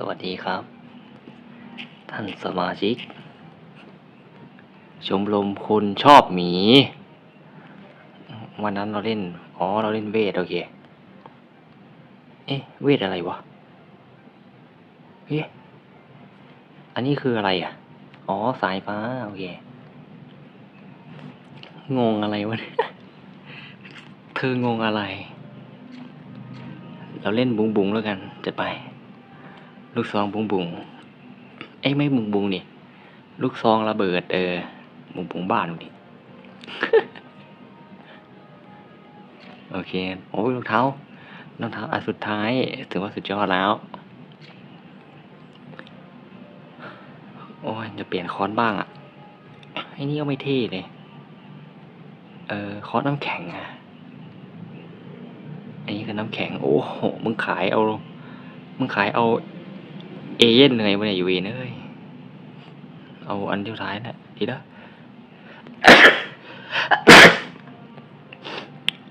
สวัสดีครับ ท่านสมาชิก ชมรมคนชอบหมี วันนั้นเราเล่น อ๋อ เราเล่นเวท โอเค เอ๊ะ เวทอะไรวะ เอ๊ะ อันนี้คืออะไรอะ อ๋อ สายฟ้า โอเค งงอะไรวะเนี่ยเธองงอะไร เราเล่นบุงบุงแล้วกันจะไป ลูกซองบุงบุงเอ้ยไม่บุงบุงนี่ ลูกซองระเบิด เออ บุงบุงบ้านดูดิโอเค โอ้ยรองเท้ารองเท้าอันสุดท้ายถือว่าสุดยอดแล้ว โอ้ยจะเปลี่ยนคอนบ้างอะ่ะไอ้นี่ก็ไม่เท่เลย เออคอนน้ำแข็งอะอันนี้คือน้ำแข็ง โอ้โห มึงขายเอา มึงขายเอา เอเย่นไงวะเนี่ยอยู่เวนเอ้ยเอาอันที่ท้ายนะดีแล้ว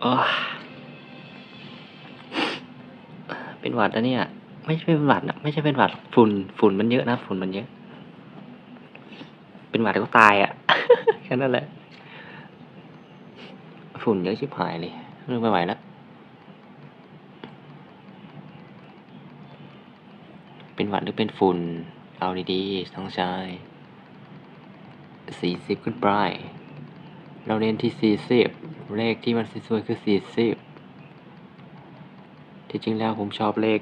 โอ้ยเป็นหวัดนะเนี่ย ไม่ใช่เป็นหวัดนะไม่ใช่เป็นหวัดฝุ่นฝุ่นมันเยอะนะฝุ่นมันเยอะ เป็นหวัดก็ตายอะ่ะแค่นั้นแหละฝุ่นเยอะชิบหายเลยเรื่องไม่ไหวแล้ว เป็นหวั ดหรือเป็นฝุ่น เอาดีๆต้องใช้สี่สิบขึ้นไป เราเน้นที่สี่สิบเลขที่มันสวยๆคือสี่สิบที่จริงแล้วผมชอบเลข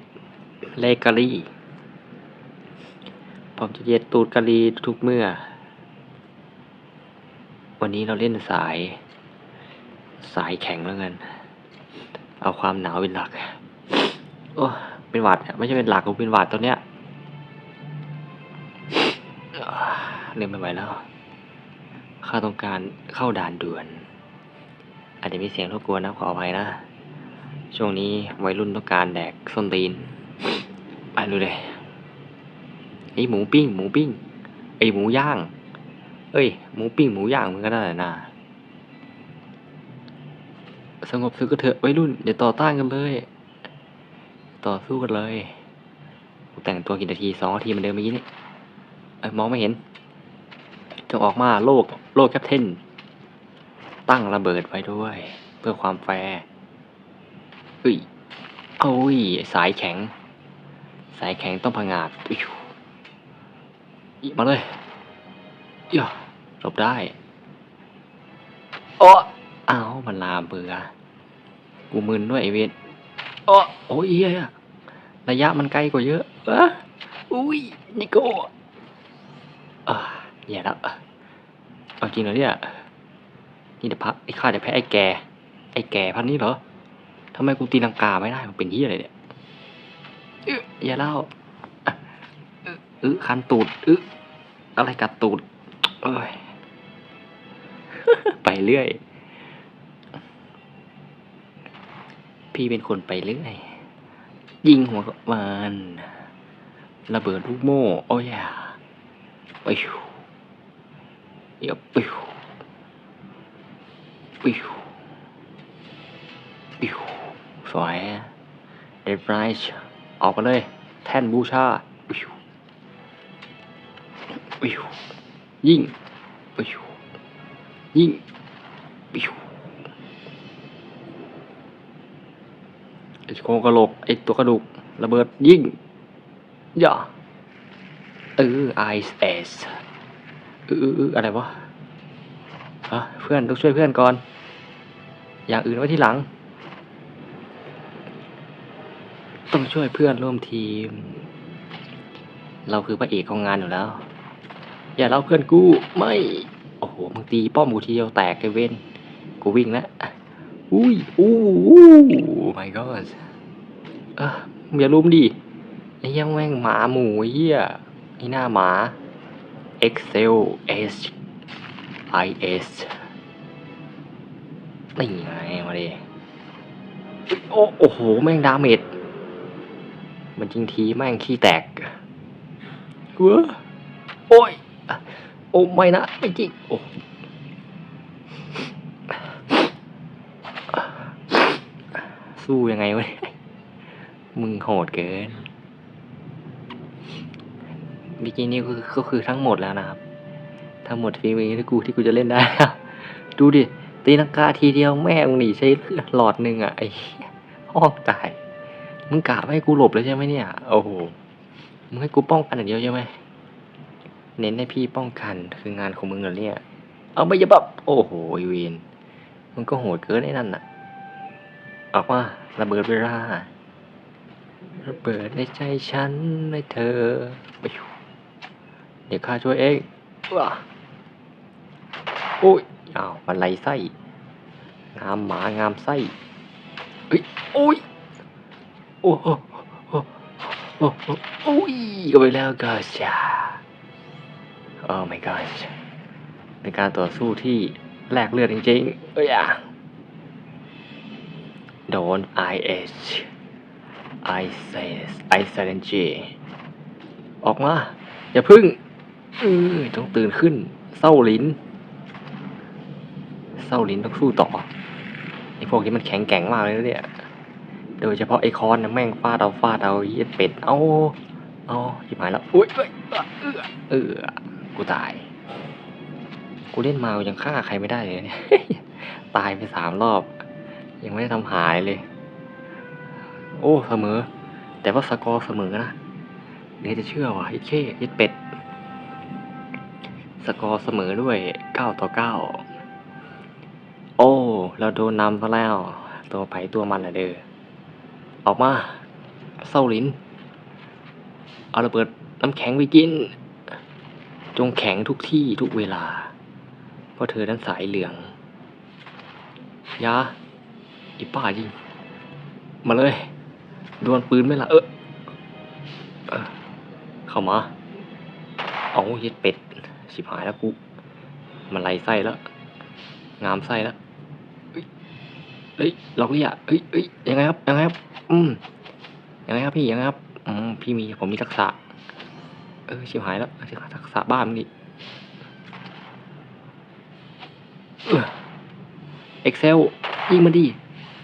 เลขกะลี่ ผมจะเย็ดตูดกะลีทุกเมื่อ วันนี้เราเล่นสาย สายแข็งแล้วกัน เอาความหนาวเป็นหลัก โอ้เป็นหวัดอะไม่ใช่เป็นหลักกูเป็นหวัดตัวเนี้ย เล่นไม่ไหวแล้ว ข้าต้องการเข้าด่านด่วน อาจจะมีเสียงรบกวนนะขออภัยนะ ช่วงนี้วัยรุ่นต้องการแดกส้นตีน ไปดูเลยไอหมูปิ้ง หมูปิ้ง ไอหมูย่าง เอ้ย หมูปิ้ง หมูย่างมันก็ได้นะสงบสึกก็เถอะวัยรุ่นอย่าต่อต้านกันเลย ต่อสู้กันเลย แต่งตัวกี่นาทีสองนาทีมันเดิมเมื่อกี้นี่เอ้ยมองไม่เห็น จงออกมาโลกโลกแคปเทนตั้งระเบิดไว้ด้วย เพื่อความแฟร์เอ้ยโอ้ยสายแข็ง สายแข็งต้องผงาดอิวมาเลยย่าหลบได้โอ้อ้าวมันลามเบื่อ กูมึนด้วยไอเวนโอ้โอ้ยระยะมันไกลกว่าเยอะอะอุ้ยนิโก้อ่า แย่แล้วเอาจริงเหรอเนี่ยนี่เดี๋ยวพักไอ้ข้าจะแพ้ไอ้แก ไอ้แกพันนี้เหรอทำไมกูตีลังกาไม่ได้มันเป็นที่อะไรเนี่ยเอ๊ะอย่าเล่าอะเออเออคันตูดเอออะไรกัดตูดเอ้ยไปเรื่อย พี่เป็นคนไปเรื่อย ยิงหัวมันระเบิดลูกโม่ โอ้ยอะไปชูเดี๋ยวปชูไปชูไปชูสวยเดดไรช์ออกมาเลย แท่นบูชาปชูไปชูยิงปชูยิงปชูไอ้โครงกระโหลกไอ้ตัวกระดูกระเบิดยิงอย่าเออไอเอส ออเออออะไรวะฮะเพื่อนต้องช่วยเพื่อนก่อน อย่างอื่นไว้ที่หลัง ต้องช่วยเพื่อนร่วมทีม เราคือพระเอกของงานอยู่แล้ว อย่าเล่าเพื่อนกูไม่ โอ้โหมึงตีป้อมกูทีเดียวแตกไอเว้นกูวิ่งแล้วอุ้ยอู้อู้ my god เอออย่าลุมดิไอ้ยังแม่งหมาหมูเหี้ยไอ้หน้าหมา Excel S I S นี่ไงมาดิโอ้โอ้โห แม่งดาเมจมันจริงทีแม่งขี้แตกเว้อโอ้ย โอ้ไม่นะ ไม่จริง โอ้สู้ยังไงวะเนี่ยมึงโหดเกิน บิกินี่ก็คือทั้งหมดแล้วนะครับ ทั้งหมดฝีมือที่กูที่กูจะเล่นได้ดูดิตีนังกาทีเดียวแม่มึงหนีใช้หลอดหนึ่งอะไอ้ห้องตายมึงกะไม่ให้กูหลบเลยใช่ไหมเนี่ยโอ้โหมึงให้กูป้องกันอย่างเดียวใช่ไหมเน้นให้พี่ป้องกันคืองานของมึงเหรอเนี่ย เอาไปอย่าบับโอ้โหไอเวนมึงก็โหดเกินไอ้นั่นน่ะออกมาระเบิดเวลาระเบิดในใจฉันในเธอไปอยู่ เดี๋ยวข้าช่วยเองว้าโอ้ยอ้าวมันไรไส้งามหมางามไส้เอ้ยโอ้ยโอ้โหโอ้โหโอ้โหโอ้ยก็ไปแล้วก็จ้าโอ้ my gosh เป็นการต่อสู้ที่แลกเลือดจริงๆเอ้ยอะโดน IH I say I s i l e n J ออกมา อย่าพึ่ง เออต้องตื่นขึ้น เศร้าลิ้น เศร้าลิ้นต้องสู้ต่อไอ้พวกนี้มันแข็งแกร่งมากเลยนะเนี่ย โดยเฉพาะไอคอนนะแม่งฟาดเอาฟาดเอาเหี้ยเป็ด เอาเอาชิบหายแล้วอุ้ยเอ้ยเออเออกูตาย กูเล่นมากูยังฆ่าใครไม่ได้เลยเนี่ย ตายไปสามรอบ ยังไม่ได้ทำหายเลย โอ้เสมอ แต่ว่าสกอร์เสมอนะเดี๋ยวจะเชื่อว่ะไอ้เข้ไอ้เป็ด สกอร์เสมอด้วยเก้าต่อเก้าโอ้ เราโดนนำซะแล้ว ตัวไผ่ตัวมันอะเด้อออกมาเศร้าลิ้น เอาระเบิดน้ำแข็งไปกิน จงแข็งทุกที่ทุกเวลา เพราะเธอนั้นสายเหลือง ยา อีป้ายิง มาเลย ดวลปืนไม่ละเออเข้ามา เอาเย็ดเป็ด ชิบหายแล้วกูมันไล่ไส้แล้ว งามไส้แล้วเฮ้ยเฮ้ยล็อกเรียเฮ้ยเฮ้ยยังไงครับยังไงครับ อืมยังไงครับพี่ยังไงครับอืมพี่มีผมมีทักษะ เออชิบหายแล้วทักษะบ้ามึงดิเอ็กเซลยิงมันดิ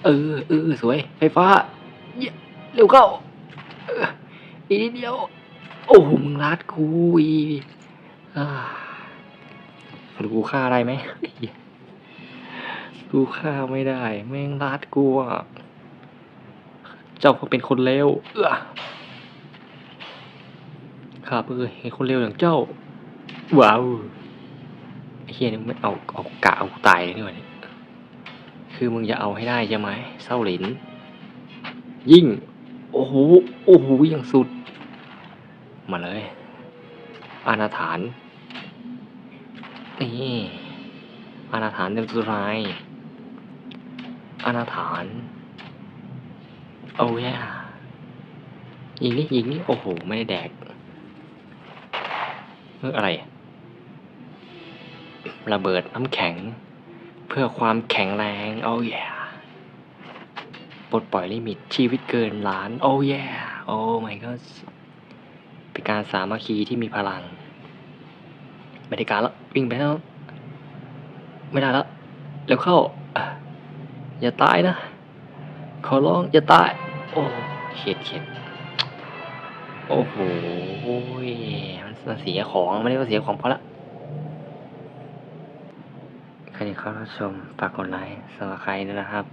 เออเออสวย ไฟฟ้าเยเร็วเข้าเอออีนิดเดียว โอ้โหมึงรัดกูอี ดูกูฆ่าได้ไหมกูฆ่าไม่ได้ แม่งรัดกูอะเจ้าก็เป็นคนเลวเออข้าเพื่อเห็นคนเลวอย่างเจ้า ว้าวไอ้เฮียนี่ไม่เอาเอากะเอากูตายเลยนี่หว่าเนี่ยคือมึงจะเอาให้ได้ใช่ไหมเศร้าหลิน ยิ่ง โอ้โห โอ้โหยังสุด มาเลย อาณาฐาน นี่อาณาฐานเต็มสุรายอาณาฐานโอ้ยยิงนี่ยิงนี่โอ้โห ไม่ได้แดกเมื่ออะไร ระเบิดน้ำแข็ง เพื่อความแข็งแรงโอ้ยปลดปล่อยลิมิตชีวิตเกินล้าน โอ้ยโอ้ my god เป็นการสามัคคีที่มีพลัง บรรยากาศแล้ววิ่งไปแล้วไม่ได้แล้วเร็วเข้า อย่าตายนะ ขอร้องอย่าตาย โอ้เข็ดเข็ดโอ้โหมันเสียของไม่ได้ว่าเสียของเพราะละใครที่เข้ารับชมฝากกดไลค์สำหรับใครด้วยนะครับ